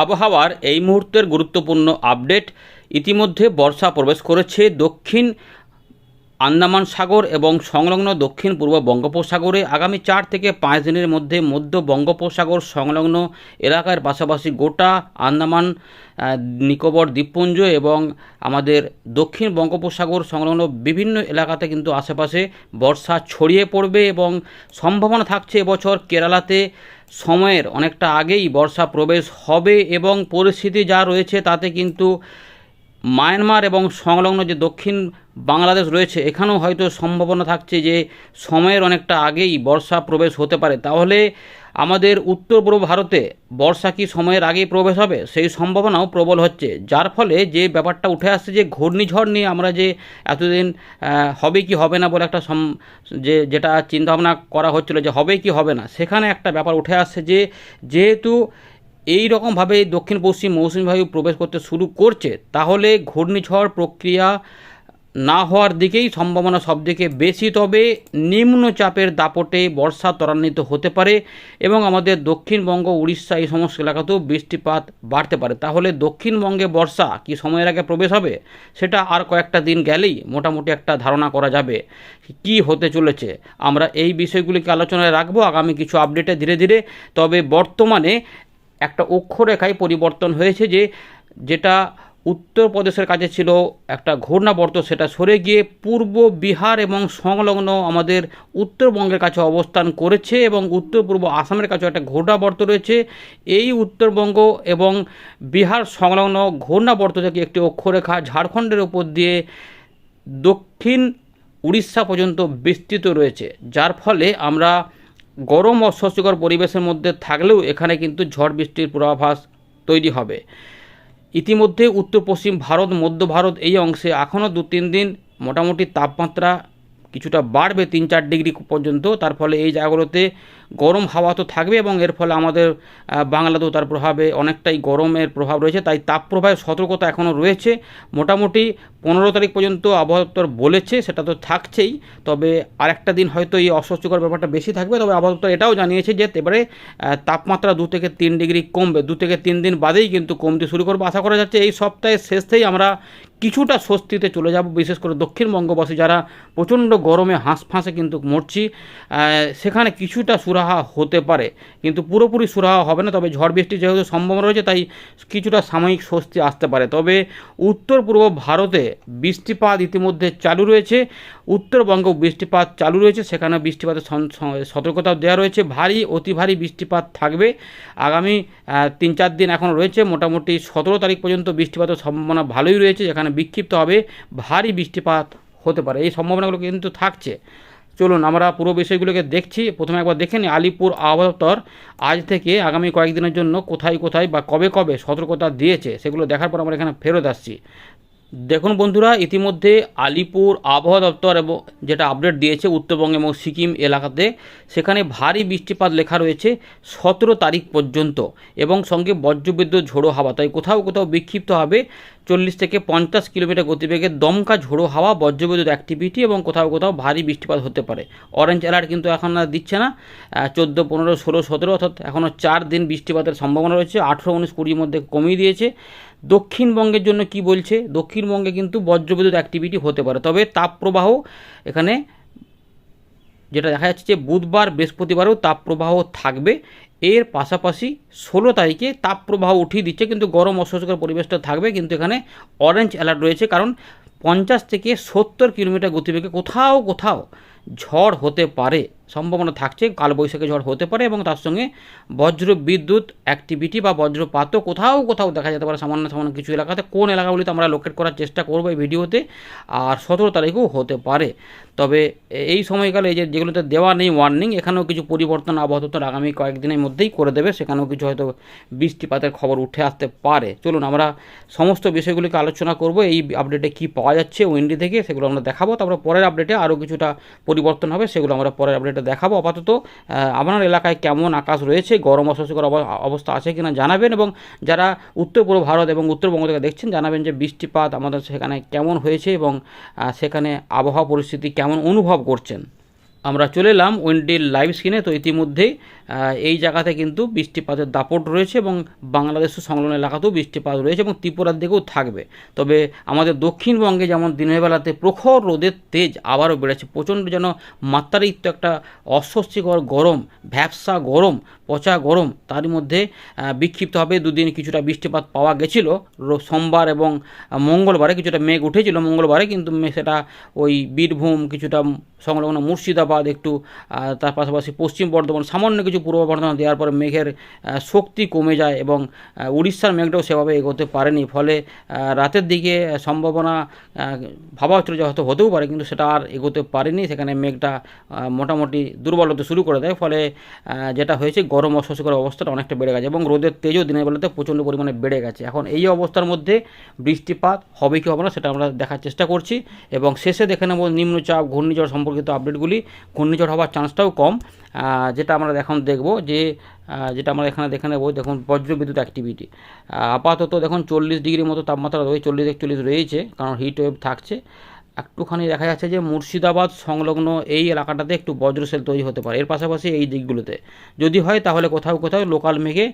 আবহাওয়ার এই মুহূর্তের গুরুত্বপূর্ণ আপডেট, ইতিমধ্যে বর্ষা প্রবেশ করেছে দক্ষিণ আন্দামান সাগর এবং সংলগ্ন দক্ষিণ পূর্ব বঙ্গোপসাগরে। আগামী চার থেকে পাঁচ দিনের মধ্যে মধ্য বঙ্গোপসাগর সংলগ্ন এলাকার পাশাপাশি গোটা আন্দামান নিকোবর দ্বীপপুঞ্জ এবং আমাদের দক্ষিণ বঙ্গোপসাগর সংলগ্ন বিভিন্ন এলাকাতে কিন্তু আশেপাশে বর্ষা ছড়িয়ে পড়বে এবং সম্ভাবনা থাকছে এবছর কেরালাতে। সময়ের অনেকটা আগেই বর্ষা প্রবেশ হবে এবং পরিস্থিতি যা রয়েছে তাতে কিন্তু মায়ানমার এবং সংলগ্ন যে দক্ষিণ বাংলাদেশ রয়েছে, এখানেও হয়তো সম্ভাবনা থাকছে যে সময়ের অনেকটা আগেই বর্ষা প্রবেশ হতে পারে। তাহলে আমাদের উত্তর পূর্ব ভারতে বর্ষা কি সময়ের আগেই প্রবেশ হবে? সেই সম্ভাবনাও প্রবল হচ্ছে। যার ফলে যে ব্যাপারটা উঠে আসছে যে ঘূর্ণিঝড় নিয়ে আমরা যে এতদিন হবে কি হবে না বলে একটা যে, যেটা চিন্তাভাবনা করা হচ্ছিল যে হবে কি হবে না, সেখানে একটা ব্যাপার উঠে আসছে যে, যেহেতু এই রকমভাবে দক্ষিণ পশ্চিম মৌসুমী বায়ু প্রবেশ করতে শুরু করছে, তাহলে ঘূর্ণিঝড় প্রক্রিয়া না হওয়ার দিকেই সম্ভাবনা সবথেকে বেশি। তবে নিম্নচাপের দাপটে বর্ষা ত্বরান্বিত হতে পারে এবং আমাদের দক্ষিণবঙ্গ, উড়িষ্যা এই সমস্ত এলাকাতেও বৃষ্টিপাত বাড়তে পারে। তাহলে দক্ষিণবঙ্গে বর্ষা কি সময়ের আগে প্রবেশ হবে? সেটা আর কয়েকটা দিন গেলেই মোটামুটি একটা ধারণা করা যাবে কি হতে চলেছে। আমরা এই বিষয়গুলিকে আলোচনায় রাখব আগামী কিছু আপডেটে ধীরে ধীরে। তবে বর্তমানে একটা অক্ষরেখায় পরিবর্তন হয়েছে যে, যেটা উত্তরপ্রদেশের কাছে ছিল একটা ঘূর্ণাবর্ত, সেটা সরে গিয়ে পূর্ব বিহার এবং সংলগ্ন আমাদের উত্তরবঙ্গের কাছে অবস্থান করেছে এবং উত্তর পূর্ব আসামের কাছে একটা ঘূর্ণাবর্ত রয়েছে। এই উত্তরবঙ্গ এবং বিহার সংলগ্ন ঘূর্ণাবর্ত থেকে একটি অক্ষরেখা ঝাড়খণ্ডের উপর দিয়ে দক্ষিণ উড়িষ্যা পর্যন্ত বিস্তৃত রয়েছে। যার ফলে আমরা গরম অস্বস্তিকর পরিবেশের মধ্যে থাকলেও এখানে কিন্তু ঝড় বৃষ্টির পূর্বাভাস তৈরি হবে। ইতিমধ্যে উত্তর পশ্চিম ভারত, মধ্য ভারত এই অংশে এখনও দু তিন দিন মোটামুটি তাপমাত্রা কিছুটা বাড়বে তিন চার ডিগ্রি পর্যন্ত। তার ফলে এই জায়গাগুলোতে গরম হাওয়া তো থাকবে এবং এর ফলে আমাদের বাংলাতেও তার প্রভাবে অনেকটাই গরমের প্রভাব রয়েছে, তাই তাপপ্রবাহের সতর্কতা এখনও রয়েছে। মোটামুটি পনেরো তারিখ পর্যন্ত আবহাওয়া দপ্তর বলেছে, সেটা তো থাকছেই, তবে আরেকটা দিন হয়তো এই অস্বস্তিকর ব্যাপারটা বেশি থাকবে, তবে আবহাওয়া দপ্তর এটাও জানিয়েছে যে এবারে তাপমাত্রা দু থেকে তিন ডিগ্রি কমবে, দু থেকে তিন দিন বাদেই কিন্তু কমতে শুরু করবে। আশা করা যাচ্ছে এই সপ্তাহের শেষতেই আমরা কিছুটা স্বস্তিতে চলে যাব, বিশেষ করে দক্ষিণবঙ্গবাসী যারা প্রচণ্ড গরমে হাঁসফাঁসে কিন্তু মরছি সেখানে কিছুটা সুরাহা হতে পারে। কিন্তু পুরোপুরি সুরাহা হবে না, তবে ঝড় বৃষ্টির যেহেতু সম্ভাবনা রয়েছে, তাই কিছুটা সাময়িক স্বস্তি আসতে পারে। তবে উত্তর পূর্ব ভারতে বৃষ্টিপাত ইতিমধ্যে চালু রয়েছে উত্তরবঙ্গ বৃষ্টিপাত চালু রয়েছে সেখানে বৃষ্টিপাতের সন- স- সতর্কতাও দেওয়া রয়েছে। ভারী, অতি ভারী বৃষ্টিপাত থাকবে, আগামী তিন চার দিন এখন রয়েছে, মোটামুটি সতেরো তারিখ পর্যন্ত বৃষ্টিপাতের সম্ভাবনা ভালোই রয়েছে, যেখানে বিক্ষিপ্ত হবে, ভারী বৃষ্টিপাত হতে পারে। এই সম্ভাবনাগুলো কিন্তু থাকছে। চলুন আমরা পুরো বিষয়গুলোকে দেখছি। প্রথমে একবার দেখে নিই, আলিপুর আবহাওয়া আজ থেকে আগামী কয়েকদিনের জন্য কোথায় কোথায় বা কবে কবে সতর্কতা দিয়েছে সেগুলো দেখার পর আমরা এখানে ফেরত আসছি। দেখুন বন্ধুরা, ইতিমধ্যে আলিপুর আবহাওয়া দপ্তর এবং যেটা আপডেট দিয়েছে উত্তরবঙ্গ এবং সিকিম এলাকাতে, সেখানে ভারী বৃষ্টিপাত লেখা রয়েছে সতেরো তারিখ পর্যন্ত এবং সঙ্গে বজ্রবিদ্যুৎ ঝোড়ো হাওয়া। তাই কোথাও কোথাও বিক্ষিপ্ত হবে চল্লিশ থেকে পঞ্চাশ কিলোমিটার গতিবেগে দমকা ঝোড়ো হাওয়া, বজ্রবিদ্যুৎ অ্যাক্টিভিটি এবং কোথাও কোথাও ভারী বৃষ্টিপাত হতে পারে। অরেঞ্জ অ্যালার্ট কিন্তু এখন আর দিচ্ছে না। চোদ্দ, পনেরো, ষোলো, সতেরো, অর্থাৎ এখনও চার দিন বৃষ্টিপাতের সম্ভাবনা রয়েছে। আঠেরো, উনিশ কুড়ির মধ্যে কমিয়ে দিয়েছে। দক্ষিণবঙ্গের জন্য কি বলছে? দক্ষিণবঙ্গে কিন্তু বজ্রবিদ্যুৎ অ্যাক্টিভিটি হতে পারে। তবে তাপপ্রবাহ এখানে যেটা দেখা যাচ্ছে যে বুধবার, বৃহস্পতিবারও তাপপ্রবাহ থাকবে। এর পাশাপাশি ষোলো তারিখে তাপপ্রবাহ উঠিয়ে দিচ্ছে, কিন্তু গরম অস্বস্তিকর পরিবেশটা থাকবে, কিন্তু এখানে অরেঞ্জ অ্যালার্ট রয়েছে, কারণ পঞ্চাশ থেকে সত্তর কিলোমিটার গতিবেগে কোথাও কোথাও ঝড় হতে পারে। সম্ভাবনা থাকছে, কালবৈশাখী ঝড় হতে পারে এবং তার সঙ্গে বজ্র বিদ্যুৎ অ্যাক্টিভিটি বা বজ্রপাতও কোথাও কোথাও দেখা যেতে পারে, সামান্য সামান্য কিছু এলাকাতে। কোন এলাকাগুলিতে আমরা লোকেট করার চেষ্টা করব এই ভিডিওতে আর সতেরো তারিখেও হতে পারে। তবে এই সময়কালে এই যে যেগুলোতে দেওয়া নেই ওয়ার্নিং এখানেও কিছু পরিবর্তন আবহাওয়া আগামী কয়েকদিনের মধ্যেই করে দেবে। সেখানেও কিছু হয়তো বৃষ্টিপাতের খবর উঠে আসতে পারে। চলুন আমরা সমস্ত বিষয়গুলিকে আলোচনা করব, এই আপডেটে কি পাওয়া যাচ্ছে উইন্ডি থেকে সেগুলো আমরা দেখাবো। তারপরে পরের আপডেটে আরও কিছুটা পরিবর্তন হবে, সেগুলো আমরা পরের আপডেটে দেখাবো আপাতত। আপনার এলাকায় কেমন আকাশ রয়েছে, গরম অস্বস্তিকর অব- অবস্থা আছে কিনা জানাবেন এবং যারা উত্তর পূর্ব ভারত এবং উত্তরবঙ্গ থেকে দেখছেন, জানাবেন যে বৃষ্টিপাত আমাদের সেখানে কেমন হয়েছে এবং সেখানে আবহাওয়া পরিস্থিতি কেমন অনুভব করছেন। আমরা চলে এলাম উইন্ডির লাইভ স্ক্রিনে। তো ইতিমধ্যেই এই জায়গাতে কিন্তু বৃষ্টিপাতের দাপট রয়েছে এবং বাংলাদেশের সংলগ্ন এলাকাতেও বৃষ্টিপাত রয়েছে এবং ত্রিপুরার দিকেও থাকবে। তবে আমাদের দক্ষিণবঙ্গে যেমন দিনের বেলাতে প্রখর রোদের তেজ আবারও বেড়েছে, প্রচণ্ড যেন মাত্রাতিরিক্ত একটা অস্বস্তিকর গরম, ভ্যাবসা গরম, পচা গরম তার মধ্যে বিক্ষিপ্তভাবে দুদিন কিছুটা বৃষ্টিপাত পাওয়া গেছিল। সোমবার এবং মঙ্গলবারে কিছুটা মেঘ উঠেছিল। মঙ্গলবারে কিন্তু সেটা ওই বীরভূম কিছুটা সংলগ্ন মুর্শিদাবাদ একটু তার পাশাপাশি পশ্চিম বর্ধমান সামান্য কিছু পূর্ব বর্ধমান দেওয়ার পর মেঘের শক্তি কমে যায় এবং উড়িষ্যার মেঘটাও সেভাবে এগোতে পারেনি। ফলে রাতের দিকে সম্ভাবনা ভাবা হচ্ছিল যে হয়তো হতেও পারে, কিন্তু সেটা আর এগোতে পারেনি। সেখানে মেঘটা মোটামুটি দুর্বল হতে শুরু করে দেয়। ফলে যেটা হয়েছে, গরম অস্বস্তিকর অবস্থাটা অনেকটা বেড়ে গেছে এবং রোদের তেজও দিনের বেলাতে প্রচণ্ড পরিমাণে বেড়ে গেছে। এখন এই অবস্থার মধ্যে বৃষ্টিপাত হবে কি হবে না, সেটা আমরা দেখার চেষ্টা করছি। এবং শেষে দেখে নেব নিম্নচাপ, ঘূর্ণিঝড় সম্পর্কিত আপডেটগুলি। ঘূর্ণিঝড় হওয়ার চান্সটাও কম। যেটা আমরা এখন দেখব যে যেটা আমরা এখানে দেখে নেব, দেখুন, বজ্রবিদ্যুৎ অ্যাক্টিভিটি আপাতত দেখুন চল্লিশ ডিগ্রির মতো তাপমাত্রা রয়েছে, চল্লিশ একচল্লিশ রয়েছে, কারণ হিট ওয়েভ থাকছে। একটুখানি দেখা যাচ্ছে যে মুর্শিদাবাদ সংলগ্ন এই এলাকাটাতে একটু বজ্রশেল তৈরি হতে পারে। এর পাশাপাশি এই দিকগুলোতে। যদি হয় তাহলে কোথাও কোথাও লোকাল মেঘে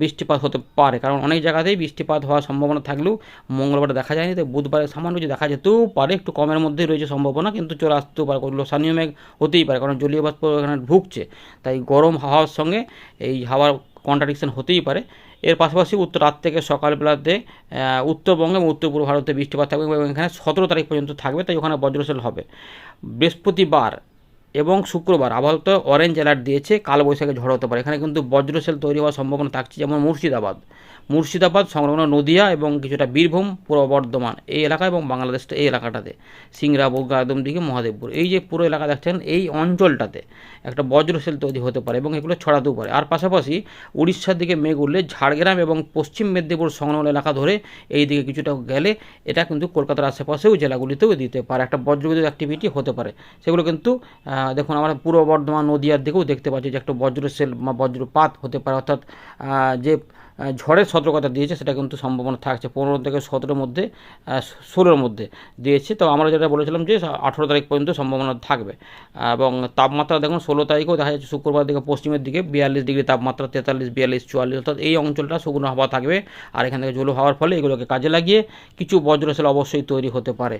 বৃষ্টিপাত হতে পারে। কারণ অনেক জায়গাতেই বৃষ্টিপাত হওয়ার সম্ভাবনা থাকলেও মঙ্গলবারে দেখা যায়নি। তো বুধবারে সামান্য কিছু দেখা যেতেও পারে, একটু কমের মধ্যেই রয়েছে সম্ভাবনা, কিন্তু চলে আসতেও পারে। স্থানীয় মেঘ হতেই পারে, কারণ জলীয় বাষ্প এখানে ঢুকছে। তাই গরম হাওয়ার সঙ্গে এই হাওয়ার কন্ট্রাডিকশন হতেই পারে। এর পাশাপাশি উত্তর রাত থেকে সকালবেলাতে উত্তরবঙ্গে এবং উত্তর পূর্ব ভারতে বৃষ্টিপাত থাকবে এবং এখানে সতেরো তারিখ পর্যন্ত থাকবে, তাই ওখানে বজ্রশল হবে। বৃহস্পতিবার এবং শুক্রবার আপাতত অরেঞ্জ অ্যালার্ট দিয়েছে, কালবৈশাখী ঝড় হতে পারে। এখানে কিন্তু বজ্রশেল তৈরি হওয়ার সম্ভাবনা থাকছে, যেমন মুর্শিদাবাদ। মুর্শিদাবাদ, সংলগ্ন নদিয়া এবং কিছুটা বীরভূম, পূর্ব বর্ধমান, এই এলাকা এবং বাংলাদেশ এই এলাকাটাতে। সিংড়া, বগুড়া একদম দিকে মহাদেবপুর, এই যে পুরো এলাকা দেখছেন, এই অঞ্চলটাতে একটা বজ্রশেল তৈরি হতে পারে এবং এগুলো ছড়াতেও পারে। আর পাশাপাশি উড়িষ্যার দিকে মেঘ উঠলে ঝাড়গ্রাম এবং পশ্চিম মেদিনীপুর সংলগ্ন এলাকা ধরে এই দিকে কিছুটা গেলে এটা কিন্তু কলকাতার আশেপাশেও জেলাগুলিতেও দিতে পারে। একটা বজ্রবিদ্যুৎ অ্যাক্টিভিটি হতে পারে। সেগুলো কিন্তু দেখুন আমরা পূর্ব বর্ধমান নদীয়ার দিকেও দেখতে পাচ্ছি যে একটা বজ্রশেল বা বজ্রপাত হতে পারে। অর্থাৎ যে ঝড়ের সতর্কতা দিয়েছে, সেটা কিন্তু সম্ভাবনা থাকছে। পনেরো থেকে সতেরোর মধ্যে ষোলোর মধ্যে দিয়েছে। তো আমরা যেটা বলেছিলাম যে, আঠেরো তারিখ পর্যন্ত সম্ভাবনা থাকবে। এবং তাপমাত্রা দেখুন, ষোলো তারিখেও দেখা যাচ্ছে শুক্রবার দিকে, পশ্চিমের দিকে বিয়াল্লিশ ডিগ্রি তাপমাত্রা, তেতাল্লিশ, বিয়াল্লিশ, চুয়াল্লিশ, অর্থাৎ এই অঞ্চলটা শুকনো হাওয়া থাকবে। আর এখান থেকে ঝোলো হওয়ার ফলে এগুলোকে কাজে লাগিয়ে কিছু বজ্রশেল অবশ্যই তৈরি হতে পারে।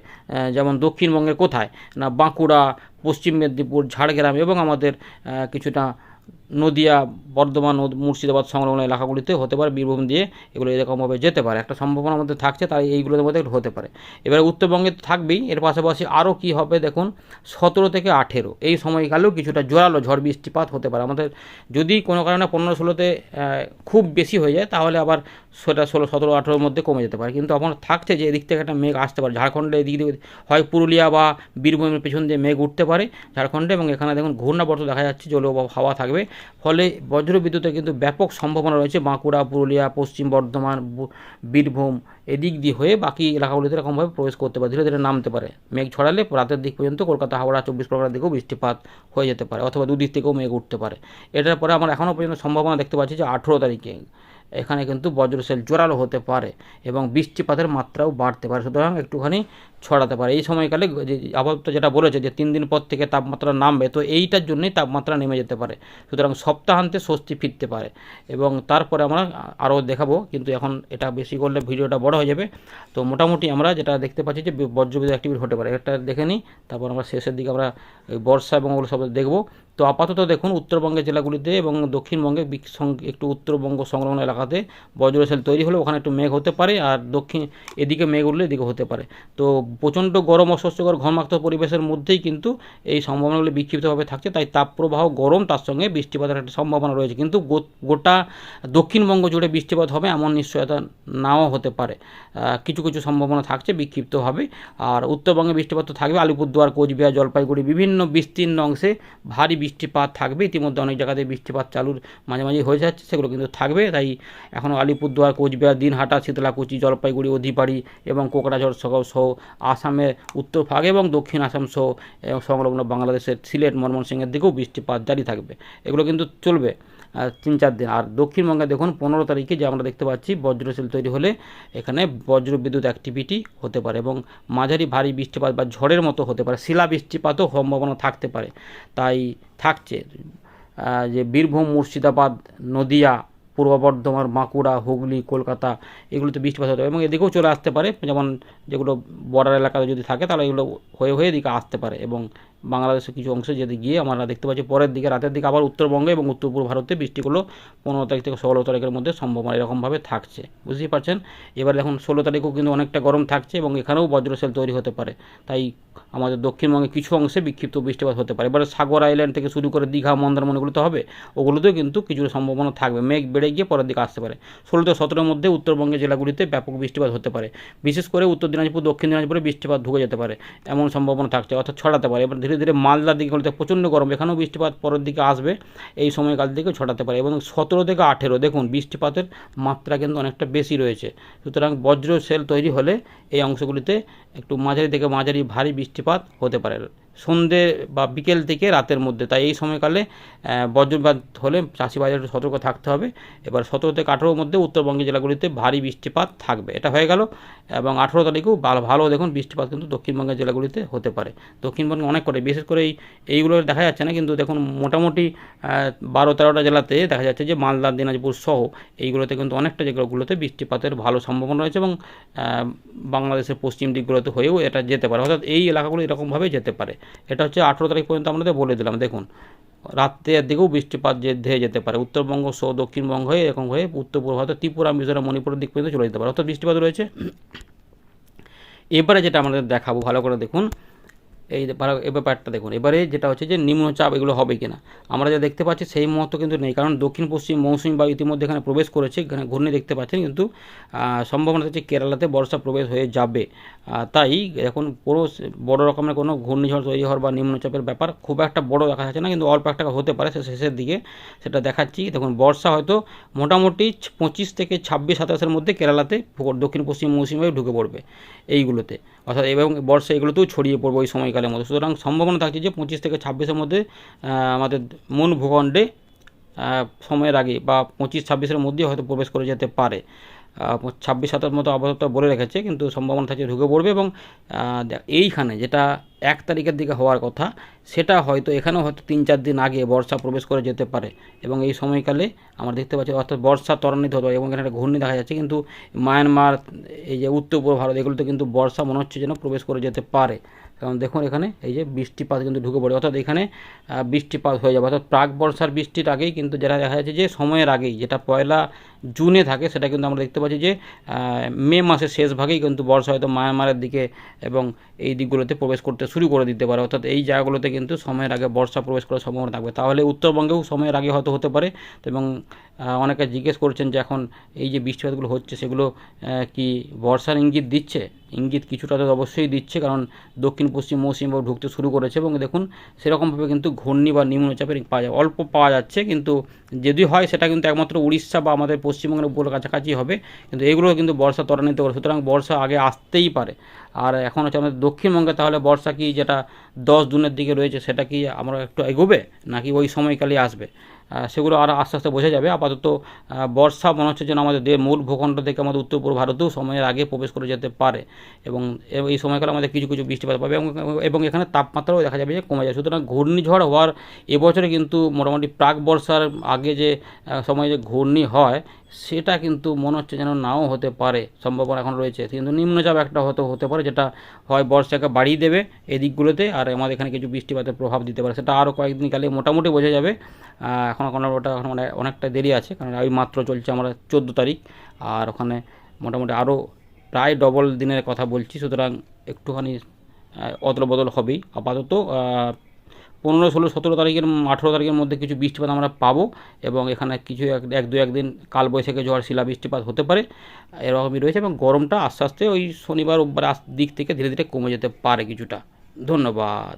যেমন দক্ষিণবঙ্গের কোথায়? না, বাঁকুড়া, পশ্চিম মেদিনীপুর, ঝাড়গ্রাম এবং আমাদের কিছুটা নদিয়া, বর্ধমান ও মুর্শিদাবাদ সংলগ্ন এলাকাগুলিতে হতে পারে, বীরভূম দিয়ে এগুলো এরকমভাবে যেতে পারে। একটা সম্ভাবনার মধ্যে থাকছে, তাই এইগুলোর মধ্যে হতে পারে। এবারে উত্তরবঙ্গে তো থাকবেই, এর পাশাপাশি আরও কী হবে দেখুন, সতেরো থেকে আঠেরো, এই সময়কালেও কিছুটা জোরালো ঝড় বৃষ্টিপাত হতে পারে। আমাদের যদি কোনো কারণে পনেরো ষোলোতে খুব বেশি হয়ে যায়, তাহলে আবার সেটা ষোলো, সতেরো, আঠেরোর মধ্যে কমে যেতে পারে। কিন্তু আপনার থাকছে যে এদিক থেকে একটা মেঘ আসতে পারে। ঝাড়খণ্ডে এদিক দিয়ে হয় পুরুলিয়া বা বীরভূমের পেছন দিয়ে মেঘ উঠতে পারে ঝাড়খণ্ডে এবং এখানে দেখুন ঘূর্ণাবর্ত দেখা যাচ্ছে, জলীয় হাওয়া থাকবে। ফলে বজ্র বিদ্যুতের কিন্তু ব্যাপক সম্ভাবনা রয়েছে বাঁকুড়া, পুরুলিয়া, পশ্চিম বর্ধমান বীরভূম এদিক দিয়ে হয়ে বাকি এলাকাগুলিতে এরকমভাবে প্রবেশ করতে পারে। ধীরে ধীরে নামতে পারে। মেঘ ছড়ালে রাতের দিক পর্যন্ত কলকাতা, হাওড়া, চব্বিশ পরগনার দিকেও বৃষ্টিপাত হয়ে যেতে পারে অথবা দুদিক থেকেও মেঘ উঠতে পারে। এটার পরে আমরা এখনও পর্যন্ত সম্ভাবনা দেখতে পাচ্ছি যে আঠেরো তারিখে এখানে কিন্তু বজ্রশেল জোরালো হতে পারে এবং বৃষ্টিপাতের মাত্রাও বাড়তে পারে। সুতরাং একটুখানি ছড়াতে পারে। এই সময়কালে আপাতত যেটা বলেছে যে তিন দিন পর থেকে তাপমাত্রা নামবে, তো এইটার জন্যই তাপমাত্রা নেমে যেতে পারে। সুতরাং সপ্তাহান্তে স্বস্তি ফিরতে পারে। এবং তারপরে আমরা আরও দেখাবো, কিন্তু এখন এটা বেশি করলে ভিডিওটা বড় হয়ে যাবে। তো মোটামুটি আমরা যেটা দেখতে পাচ্ছি যে বজ্রবিদ্যুৎ অ্যাক্টিভিটি হতে পারে। এটা দেখে নিই, তারপর আমরা শেষের দিকে আমরা বর্ষা এবং ওগুলো সব দেখব। তো আপাতত দেখুন উত্তরবঙ্গের জেলাগুলিতে এবং দক্ষিণবঙ্গে একটু উত্তরবঙ্গ সংলগ্ন এলাকাতে বজ্রশেল তৈরি হলে ওখানে একটু মেঘ হতে পারে আর দক্ষিণ এদিকে মেঘ উঠলে এদিকে হতে পারে। তো প্রচণ্ড গরম অস্বস্তিকর ঘর্মাক্ত পরিবেশের মধ্যেই কিন্তু এই সম্ভাবনাগুলি বিক্ষিপ্তভাবে থাকছে, তাই তাপপ্রবাহ গরম, তার সঙ্গে বৃষ্টিপাতের একটা সম্ভাবনা রয়েছে। কিন্তু গোটা দক্ষিণবঙ্গ জুড়ে বৃষ্টিপাত হবে এমন নিশ্চয়তা নাও হতে পারে। কিছু কিছু সম্ভাবনা থাকছে বিক্ষিপ্তভাবে। আর উত্তরবঙ্গে বৃষ্টিপাত তো থাকবে, আলিপুরদুয়ার, কোচবিহার, জলপাইগুড়ি বিভিন্ন বিস্তীর্ণ অংশে ভারী বৃষ্টিপাত থাকবে, ইতিমধ্যে অনেক জায়গাতে বৃষ্টিপাত চালুর মাঝে মাঝে হয়ে যাচ্ছে, সেগুলো কিন্তু থাকবে। তাই এখনও আলিপুরদুয়ার, কোচবিহার, দিনহাটা শীতলাকুচি জলপাইগুড়ি অধিপাড়ি এবং কোকড়াঝড় সহ সহ আসামের উত্তর ভাগ এবং দক্ষিণ আসাম সহ সংলগ্ন বাংলাদেশের সিলেট, ময়মনসিংহের দিকেও বৃষ্টিপাত জারি থাকবে। এগুলো কিন্তু চলবে। তিন চার দিন। আর দক্ষিণবঙ্গে দেখুন, পনেরো তারিখে যে আমরা দেখতে পাচ্ছি, বজ্রশীল তৈরি হলে এখানে বজ্র বিদ্যুৎ অ্যাক্টিভিটি হতে পারে এবং মাঝারি ভারী বৃষ্টিপাত বা ঝড়ের মতো হতে পারে। শিলা বৃষ্টিপাতও সম্ভাবনা থাকতে পারে। তাই থাকছে যে বীরভূম, মুর্শিদাবাদ, নদিয়া, পূর্ব বর্ধমান, বাঁকুড়া, হুগলি, কলকাতা, এগুলোতে বৃষ্টিপাত হতে পারে এবং এদিকেও চলে আসতে পারে। যেমন যেগুলো বর্ডার এলাকাতে যদি থাকে, তাহলে এগুলো হয়ে হয়ে এদিকে আসতে পারে এবং বাংলাদেশের কিছু অংশে যেতে গিয়ে আমরা দেখতে পাচ্ছি পরের দিকে, রাতের দিকে আবার উত্তরবঙ্গে এবং উত্তর পূর্ব ভারতে বৃষ্টিগুলো পনেরো তারিখ থেকে ষোলো তারিখের মধ্যে সম্ভাবনা এরকমভাবে থাকছে। বুঝতেই পারছেন? এবার দেখুন, ষোলো তারিখও কিন্তু অনেকটা গরম থাকছে এবং এখানেও বজ্রশেল তৈরি হতে পারে। তাই আমাদের দক্ষিণবঙ্গে কিছু অংশে বিক্ষিপ্ত বৃষ্টিপাত হতে পারে। এবারে সাগর আইল্যান্ড থেকে শুরু করে দীঘা, মন্দারমণি এগুলো তো হবে। ওগুলোতেও কিন্তু কিছুটা সম্ভাবনা থাকবে। মেঘ বেড়ে গিয়ে পরের দিকে আসতে পারে। ষোলো থেকে সতেরোর মধ্যে উত্তরবঙ্গের জেলাগুলিতে ব্যাপক বৃষ্টিপাত হতে পারে। বিশেষ করে উত্তর দিনাজপুর, দক্ষিণ দিনাজপুরে বৃষ্টিপাত ঢুকে যেতে পারে। এমন সম্ভাবনা থাকছে, অর্থাৎ ছড়াতে পারে। এবার ধীরে ধীরে ধীরে মালদার দিকে খুলতে প্রচণ্ড গরম, এখানেও বৃষ্টিপাত পরের দিকে আসবে, এই সময়কাল থেকে ছড়াতে পারে এবং সতেরো থেকে আঠেরো, দেখুন বৃষ্টিপাতের মাত্রা কিন্তু অনেকটা বেশি রয়েছে। সুতরাং বজ্র সেল তৈরি হলে এই অংশগুলিতে একটু মাঝারি থেকে মাঝারি ভারী বৃষ্টিপাত হতে পারে। সন্ধে বা বিকেল থেকে রাতের মধ্যে। তাই এই সময়কালে বজ্রপাত হলে চাষিবাজার সতর্ক থাকতে হবে। এবার সতেরো থেকে আঠেরোর মধ্যে উত্তরবঙ্গের জেলাগুলিতে ভারী বৃষ্টিপাত থাকবে। এটা হয়ে গেল। এবং আঠেরো তারিখেও ভালো ভালো দেখুন, বৃষ্টিপাত কিন্তু দক্ষিণবঙ্গের জেলাগুলিতে হতে পারে। দক্ষিণবঙ্গে অনেক করে বিশেষ করে এই, এইগুলো দেখা যাচ্ছে না, কিন্তু দেখুন মোটামুটি বারো তেরোটা জেলাতে দেখা যাচ্ছে যে মালদা, দিনাজপুর সহ এইগুলোতে কিন্তু অনেকটা জায়গাগুলোতে বৃষ্টিপাতের ভালো সম্ভাবনা রয়েছে এবং বাংলাদেশের পশ্চিম দিকগুলোতে হয়েও এটা যেতে পারে। অর্থাৎ এই এলাকাগুলো এরকমভাবে যেতে পারে। এটা হচ্ছে আঠেরো তারিখ পর্যন্ত আপনাদের বলে দিলাম, দেখুন। রাত্রের দিকেও বৃষ্টিপাত যে ধেয়ে যেতে পারে, উত্তরবঙ্গ সহ দক্ষিণবঙ্গ হয়ে এরকম হয়ে উত্তর পূর্ব ভারত ত্রিপুরা, মিজোরাম, মণিপুরের দিক পর্যন্ত চলে যেতে পারে। অর্থাৎ বৃষ্টিপাত রয়েছে। এবারে যেটা আমাদের দেখাবো, ভালো করে দেখুন। এই ব্যাপারটা দেখুন। এবারে যেটা হচ্ছে যে নিম্নচাপ এগুলো হবে কিনা। আমরা যা দেখতে পাচ্ছি সেই মুহূর্ত কিন্তু নেই। কারণ দক্ষিণ, পশ্চিম মৌসুমী বায়ু ইতিমধ্যে এখানে প্রবেশ করেছে, এখানে ঘূর্ণি দেখতে পাচ্ছেন। কিন্তু সম্ভাবনা হচ্ছে কেরালাতে বর্ষা প্রবেশ হয়ে যাবে। তাই এখন পুরো বড় রকমের কোনো ঘূর্ণিঝড় তৈরি হওয়ার বা নিম্নচাপের ব্যাপার খুব একটা বড় দেখা যাচ্ছে না। কিন্তু অল্প একটা হতে পারে শেষের দিকে সেটা দেখাচ্ছি। দেখুন, বর্ষা হয়তো মোটামুটি পঁচিশ থেকে ছাব্বিশ সাতাশের মধ্যে কেরালাতে দক্ষিণ, পশ্চিম মৌসুমী বায়ু ঢুকে পড়বে এইগুলোতে। অর্থাৎ এবং বর্ষা এগুলোতেও ছড়িয়ে পড়বে ওই সময়কালের মধ্যে। সুতরাং সম্ভাবনা থাকছে যে পঁচিশ থেকে ছাব্বিশের মধ্যে আমাদের মূল ভূখণ্ডে সময়ের আগে বা পঁচিশ ছাব্বিশের মধ্যে হয়তো প্রবেশ করে যেতে পারে। ছাব্বিশ সাতাশ মতো আপাতত বলে রেখেছে, কিন্তু সম্ভাবনা থাকছে ঢুকে পড়বে এবং এইখানে যেটা এক তারিখের দিকে হওয়ার কথা। সেটা হয়তো এখানেও হয়তো তিন চার দিন আগে বর্ষা প্রবেশ করে যেতে পারে। এবং এই সময়কালে আমরা দেখতে পাচ্ছি, অর্থাৎ বর্ষা ত্বরান্বিত হতে এবং এখানে একটা ঘূর্ণি দেখা যাচ্ছে। কিন্তু মায়ানমার, এই যে উত্তর পূর্ব ভারত, এগুলোতে কিন্তু বর্ষা মনে হচ্ছে যেন প্রবেশ করে যেতে পারে। কারণ দেখুন এখানে এই যে বৃষ্টিপাত কিন্তু ঢুকে পড়ে। অর্থাৎ এখানে বৃষ্টিপাত হয়ে যাবে। অর্থাৎ প্রাক বর্ষার বৃষ্টির আগেই কিন্তু যেটা দেখা যাচ্ছে যে সময়ের আগেই যেটা পয়লা জুনে থাকে, সেটা কিন্তু আমরা দেখতে পাচ্ছি যে মে মাসের শেষ ভাগেই কিন্তু বর্ষা হয়তো মায়ানমারের দিকে এবং এই দিকগুলোতে প্রবেশ করতে শুরু করে দিতে পারে। অর্থাৎ এই জায়গাগুলোতে কিন্তু সময়ের আগে বর্ষা প্রবেশ করার সম্ভাবনা থাকবে। তাহলে উত্তরবঙ্গেও সময়ের আগে হয়তো হতে পারে। এবং অনেকে জিজ্ঞেস করছেন যে এখন এই যে বৃষ্টিপাতগুলো হচ্ছে, সেগুলো কি বর্ষার ইঙ্গিত দিচ্ছে? ইঙ্গিত কিছুটা তো অবশ্যই দিচ্ছে, কারণ দক্ষিণ পশ্চিম মৌসুমী বায়ু ঢুকতে শুরু করেছে এবং দেখুন, সেরকমভাবে কিন্তু ঘূর্ণি বা নিম্নচাপের পাওয়া যায়, অল্প পাওয়া যাচ্ছে, কিন্তু যদি হয় সেটা কিন্তু একমাত্র উড়িষ্যা বা আমাদের পশ্চিমবঙ্গের উপর কাছাকাছি হবে, কিন্তু এগুলো কিন্তু বর্ষা ত্বরান্বিত করে সুতরাং বর্ষা আগে আসতেই পারে। আর এখন হচ্ছে আমাদের দক্ষিণবঙ্গে তাহলে বর্ষা কি যেটা দশ জুনের দিকে রয়েছে সেটা কি আমরা একটু এগোবে, নাকি ওই সময়কালেই আসবে? সেগুলো আরও আস্তে আস্তে বোঝা যাবে। আপাতত বর্ষা মনে হচ্ছে যেন আমাদের মূল ভূখণ্ড থেকে আমাদের উত্তর পূর্ব ভারতেও সময়ের আগে প্রবেশ করে যেতে পারে এবং এই সময়কালে আমাদের কিছু কিছু বৃষ্টিপাত পাবে এবং এখানে তাপমাত্রাও দেখা যাবে যে কমে যায়। সুতরাং ঘূর্ণিঝড় হওয়ার এবছরে কিন্তু মোটামুটি প্রাক বর্ষার আগে যে সময় যে ঘূর্ণি হয় সেটা কিন্তু মনে হচ্ছে যেন নাও হতে পারে। সম্ভাবনা এখন রয়েছে। কিন্তু নিম্নচাপ একটা হতে হতে পারে, যেটা হয় বর্ষাকে বাড়িয়ে দেবে এই দিকগুলোতে আর আমাদের এখানে কিছু বৃষ্টিপাতের প্রভাব দিতে পারে। সেটা আরও কয়েকদিন কালে মোটামুটি বোঝা যাবে। এখন এখন ওটা এখন মানে অনেকটা দেরি আছে, কারণ ওই মাত্র চলছে আমরা চোদ্দ তারিখ, আর ওখানে মোটামুটি আরও প্রায় ডবল দিনের কথা বলছি। সুতরাং একটুখানি অদল বদল হবেই। আপাতত পনেরো, ষোলো, সতেরো তারিখের, আঠেরো তারিখের মধ্যে কিছু বৃষ্টিপাত আমরা পাবো এবং এখানে কিছু এক দু, একদিন কালবৈশাখে ঝড় শিলা বৃষ্টিপাত হতে পারে, এরকমই রয়েছে এবং গরমটা আস্তে আস্তে ওই শনিবার, রোববার দিক থেকে ধীরে ধীরে কমে যেতে পারে কিছুটা। ধন্যবাদ।